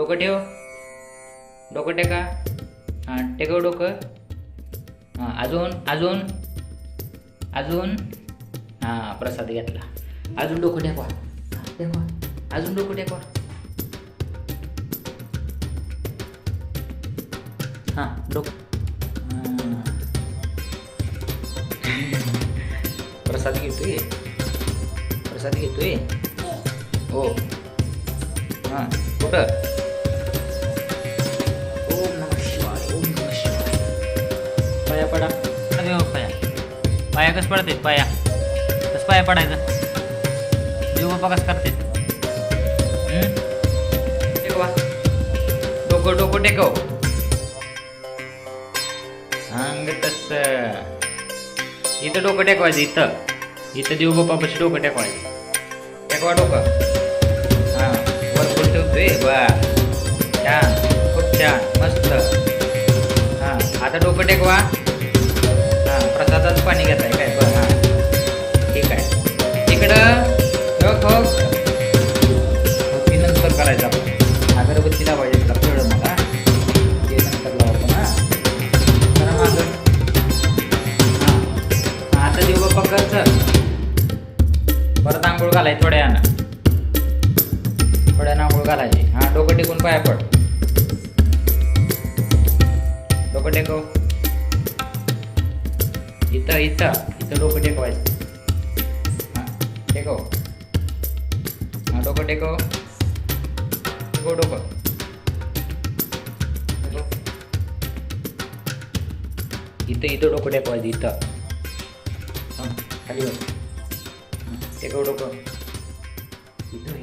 डोकं ठेव. डोकं टेका. हां टेकव डोकं. हां अजून अजून. अजून. हां प्रसाद घेतला. अजून डोकं टेकवा. टेकवा. अजून डोकं टेकवा. हां डोकं. प्रसाद घेतोय. प्रसाद घेतोय. हो. हां कुठं? पाया कसं पडते पाया. कसं पाया पडायचं. देव बाप्पा कसं करते डोकं डोकं टेकव. अंग तस. इथं डोकं टेकवायचं इथं. इथं देऊ बाप्पापाशी डोकं टेकवायचं. टेकवा डोकं. हां भरपूर ठेवतोय. बा छान. खूप छान. मस्त. हां आता डोकं टेकवा. इकडं नंतर करायचं आपण. अगरबत्ती लावायची तुला मला ते नंतर लावतो ना. हां. आता देऊ बाप्पा करचं परत आंघोळ घालाय थोड्या थोड्यानं आंघोळ घालायची. हां डोकं टेकून पाया पड डोकं टेकव. इथं इथं. इथं डोकं टेकवायचं. टेकव हां डोकं टेकव टेकव डोकं टेकव. इथं इथं डोकं टेकवायचं इथं हां खाली बस। हां, टेकव डोकं इथं